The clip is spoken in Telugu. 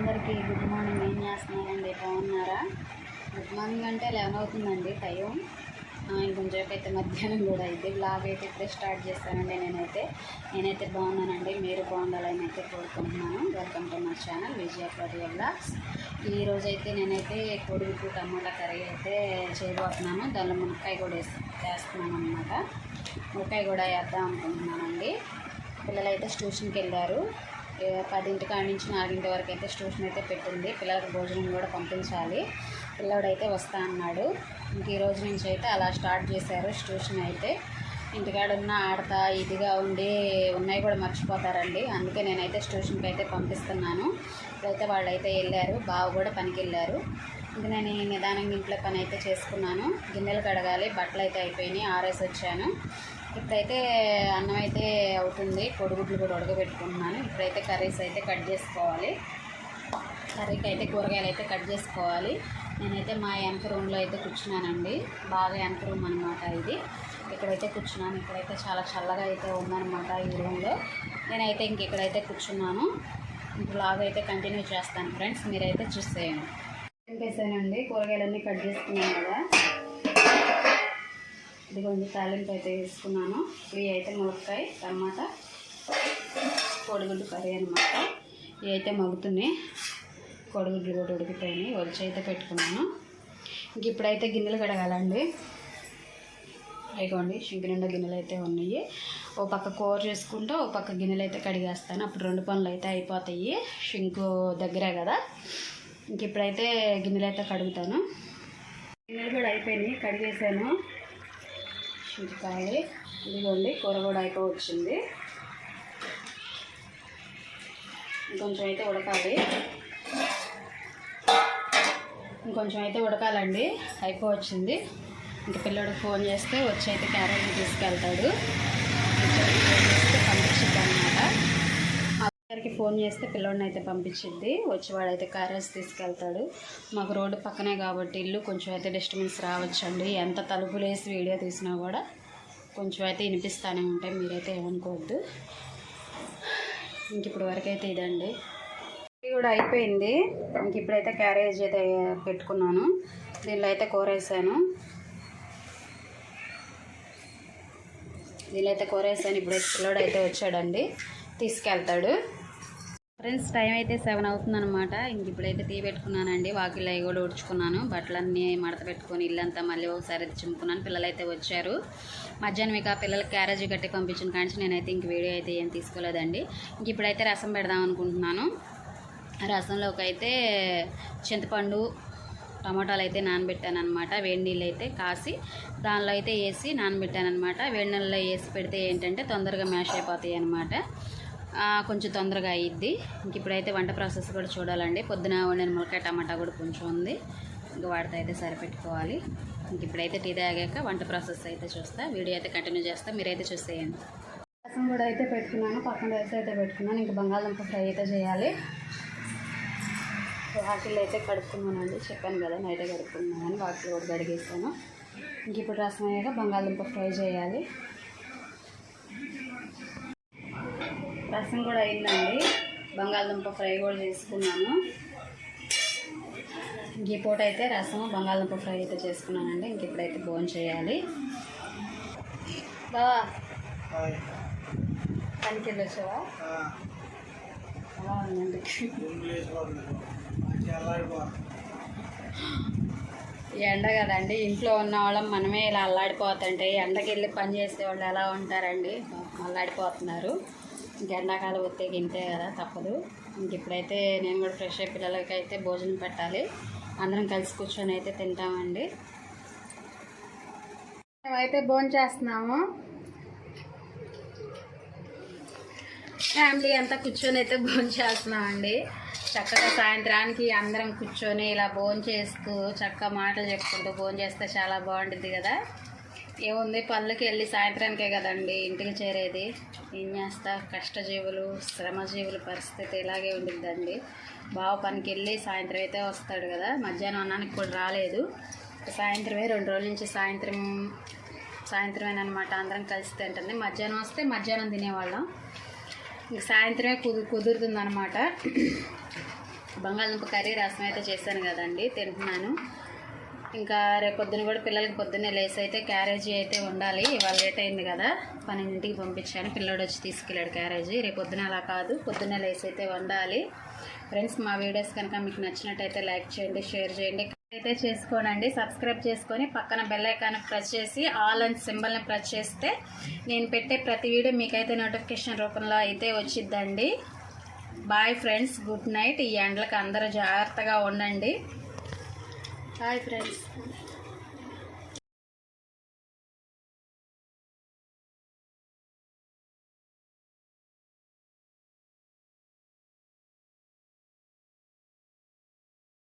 అందరికీ గుడ్ మార్నింగ్. ఏం చేస్తున్నారండి? బాగున్నారా? గుడ్ మార్నింగ్ అంటే లెవెన్ అవుతుందండి టైం ఆ, ఇంకొంచెంసేపు అయితే మధ్యాహ్నం కూడా అయితే బ్లాగ్ అయితే ఇప్పుడే స్టార్ట్ చేస్తానండి నేనైతే. నేనైతే బాగున్నానండి. మీరు బాగుండాలని అయితే కోరుకుంటున్నాను. Welcome to my channel Vijaya blogs ఈరోజు అయితే నేనైతే కొడుకు టమాటా కర్రీ అయితే చేయబోతున్నాను. దానిలో మునక్కాయ కూడా వేసి వేస్తున్నాను అనమాట మునక్కాయ కూడా వేద్దాం అనుకుంటున్నానండి. పిల్లలు అయితే ట్యూషన్కి వెళ్ళారు. పదింటి కాడి నుంచి నాలుగింటి వరకు అయితే ట్యూషన్ అయితే పెట్టింది. పిల్లలకు భోజనం కూడా పంపించాలి. పిల్లడైతే వస్తా అన్నాడు. ఇంక ఈ రోజు నుంచి అయితే అలా స్టార్ట్ చేశారు ట్యూషన్ అయితే. ఇంటికాడ ఉన్న ఆడతా ఇదిగా ఉండి ఉన్నాయి కూడా మర్చిపోతారండి. అందుకే నేనైతే ట్యూషన్కి అయితే పంపిస్తున్నాను. ఇప్పుడైతే వాళ్ళు అయితే వెళ్ళారు. బావ కూడా పనికి వెళ్ళారు. ఇంక నేను నిదానంగా ఇంట్లో పని అయితే చేసుకున్నాను. గిన్నెలు కడగాలి. బట్టలు అయితే అయిపోయినాయి. ఆరేసి వచ్చాను. ఇప్పుడైతే అన్నం అయితే అవుతుంది. పొడిగుడ్లు కూడా ఉడకబెట్టుకుంటున్నాను. ఇప్పుడైతే కర్రీస్ అయితే కట్ చేసుకోవాలి. కర్రీకి అయితే కూరగాయలు అయితే కట్ చేసుకోవాలి. నేనైతే మా వెనక రూమ్లో అయితే కూర్చున్నానండి. బాగా వెనక రూమ్ అనమాట ఇది. ఇక్కడైతే కూర్చున్నాను. ఇక్కడైతే చాలా చల్లగా అయితే ఉందన్నమాట ఈ రూమ్లో. నేనైతే ఇంక ఇక్కడైతే కూర్చున్నాను. బ్లాగ్ అయితే కంటిన్యూ చేస్తాను. ఫ్రెండ్స్ మీరైతే చూసేయండి. వేసానండి కూరగాయలన్నీ కట్ చేసుకున్నాను కదా. ఇదిగోండి తాలింపు అయితే వేసుకున్నాను. ఇవి అయితే ములక్కాయ టమాటా కోడిగుడ్డు కర్రీ అనమాట ఇవి అయితే మగ్గుతున్నాయి. కోడిగుడ్లు కూడా ఉడికిపోయినాయి. ఒలిచి అయితే పెట్టుకున్నాను. ఇంక ఇప్పుడైతే గిన్నెలు కడగాలండి. అయిగోండి షింక్ నిండా గిన్నెలు అయితే ఉన్నాయి. ఓ పక్క కూర చేసుకుంటూ ఓ పక్క గిన్నెలు అయితే కడిగేస్తాను. అప్పుడు రెండు పనులు అయితే అయిపోతాయి. షింకు దగ్గరే కదా. ఇంక ఇప్పుడైతే గిన్నెలు అయితే కడుగుతాను. గిన్నెలు కూడా అయిపోయినాయి. కడిగేసాను. చింతకాయ ఇదిగోండి కూర కూడా అయిపోవచ్చింది ఇంకొంచెం అయితే ఉడకాలి. ఇంకొంచెం అయితే ఉడకాలండి. అయిపోవచ్చింది ఇంక పిల్లడు ఫోన్ చేస్తే వచ్చి అయితే క్యారెట్ తీసుకెళ్తాడు ఫోన్ చేస్తే పంపించిద్ది అనమాట గారికి ఫోన్ చేస్తే పిల్లోడిని అయితే పంపించిద్ది. వచ్చి వాడైతే క్యారేజ్ తీసుకెళ్తాడు. మాకు రోడ్డు పక్కనే కాబట్టి ఇల్లు కొంచెం అయితే డిస్టర్బెన్స్ రావచ్చండి. ఎంత తలుపులు వేసి వీడియో తీసినా కూడా కొంచెం అయితే వినిపిస్తూనే ఉంటాయి. మీరైతే ఏమనుకోవద్దు. ఇంక ఇప్పుడు వరకు అయితే ఇదండి. కూడా అయిపోయింది. ఇంక ఇప్పుడైతే క్యారేజ్ అయితే పెట్టుకున్నాను. దీనిలో అయితే కూరేసాను. దీనిలో అయితే కూరేసాను. ఇప్పుడైతే పిల్లడు పిల్లోడు అయితే వచ్చాడండి. తీసుకెళ్తాడు. ఫ్రెండ్స్ టైం అయితే సెవెన్ అవుతుందన్నమాట. ఇంక ఇప్పుడైతే టీ పెట్టుకున్నానండి. వాకిల్ అవి కూడా ఉడుచుకున్నాను బట్టలన్నీ మడత పెట్టుకొని ఇల్లంతా మళ్ళీ ఒకసారి చిమ్ముకున్నాను. పిల్లలు అయితే వచ్చారు. మధ్యాహ్నం ఇక పిల్లలకి క్యారేజీ కట్టి పంపించిన కానీ నేనైతే ఇంక వీడియో అయితే ఏం తీసుకోలేదండి. ఇంక ఇప్పుడైతే రసం పెడదాం అనుకుంటున్నాను. రసంలోకి అయితే చింతపండు టమాటాలు అయితే నానబెట్టాను అనమాట వేడి నీళ్ళు అయితే కాసి దానిలో అయితే వేసి నానబెట్టాను అనమాట వేడి నీళ్ళలో వేసి పెడితే ఏంటంటే తొందరగా మ్యాష్ అయిపోతాయి అనమాట కొంచెం తొందరగా అయ్యిద్ది ఇంక ఇప్పుడైతే వంట ప్రాసెస్ కూడా చూడాలండి. పొద్దున వండిన ములకాయ టమాటా కూడా కొంచెం ఉంది. ఇంక వాటితో అయితే సరిపెట్టుకోవాలి. ఇంక ఇప్పుడైతే టీ తాగాక వంట ప్రాసెస్ అయితే చూస్తా. వీడియో అయితే కంటిన్యూ చేస్తా. మీరైతే చూసేయండి. రసం కూడా అయితే పెట్టుకున్నాను. పక్కన రైస్ అయితే పెట్టుకున్నాను. ఇంక బంగాళదుంప ఫ్రై అయితే చేయాలి. వాటిల్లో అయితే కడుక్కున్నానండి. చెప్పాను కదా నైటే కడుక్కున్నానని వాటిలో కూడా కడిగేసాను. ఇంక ఇప్పుడు రసం అయ్యాక బంగాళదుంప ఫ్రై చేయాలి. రసం కూడా అయిందండి. బంగాళదుంప ఫ్రై కూడా చేసుకున్నాను. ఇంక ఈ పూట అయితే రసం బంగాళదుంప ఫ్రై అయితే చేసుకున్నానండి. ఇంక ఇప్పుడైతే భోజనం చేయాలి. బావా పనికి వెళ్ళి వచ్చావా ఎలా ఉందండి ఈ ఎండ కదండి. ఇంట్లో ఉన్న వాళ్ళం మనమే ఇలా అల్లాడిపోతుంటే ఎండకి వెళ్ళి పని చేసే వాళ్ళు ఎలా ఉంటారండి? అల్లాడిపోతున్నారు. ఇంక ఎండాకాలం వస్తే గింతే కదా తప్పదు. ఇంక ఇప్పుడైతే నేను కూడా ఫ్రెష్ అయ్యి పిల్లలకి అయితే భోజనం పెట్టాలి. అందరం కలిసి కూర్చొని అయితే తింటామండి. మేమైతే భోజనం చేస్తున్నాము. ఫ్యామిలీ అంతా కూర్చొని అయితే భోజనం చేస్తున్నామండి. చక్కగా సాయంత్రానికి అందరం కూర్చొని ఇలా భోజనం చేస్తూ చక్కగా మాటలు చెప్పుకుంటూ భోజనం చేస్తే చాలా బాగుంటుంది కదా. ఏముంది? పనులకి వెళ్ళి సాయంత్రానికే కదండి ఇంటికి చేరేది. ఏం చేస్తా? కష్టజీవులు శ్రమజీవుల పరిస్థితి ఇలాగే ఉండిద్దండి. బావ పనికి వెళ్ళి సాయంత్రం అయితే వస్తాడు కదా. మధ్యాహ్నం అన్నానికి కూడా రాలేదు. సాయంత్రమే రెండు రోజుల నుంచి సాయంత్రం సాయంత్రమేనమాట అందరం కలిసి తింటుంది. మధ్యాహ్నం వస్తే మధ్యాహ్నం తినేవాళ్ళం. ఇంక సాయంత్రమే కుదు కుదురుతుందనమాట బంగాళదుంప కర్రీ రసం అయితే చేశాను కదండి. తింటున్నాను. ఇంకా రేపు పొద్దున కూడా పిల్లలకి పొద్దున్నే లేసి అయితే క్యారేజీ అయితే ఉండాలి. ఇవాళ లేట్ అయింది కదా. పన్నెండింటికి పంపించాను. పిల్లడు వచ్చి తీసుకెళ్ళాడు క్యారేజీ. రేపు పొద్దున అలా కాదు. పొద్దున్నే లేసి అయితే వండాలి. ఫ్రెండ్స్ మా వీడియోస్ కనుక మీకు నచ్చినట్టయితే లైక్ చేయండి షేర్ చేయండి. అయితే చేసుకోనండి. సబ్స్క్రైబ్ చేసుకొని పక్కన బెల్ ఐకాన్ ప్రెస్ చేసి ఆల్ అండ్ సింబల్ని ప్రెస్ చేస్తే నేను పెట్టే ప్రతి వీడియో మీకైతే నోటిఫికేషన్ రూపంలో అయితే వచ్చిద్దండి. బాయ్ ఫ్రెండ్స్ గుడ్ నైట్ ఈ ఎండలకు అందరూ జాగ్రత్తగా ఉండండి. Bye friends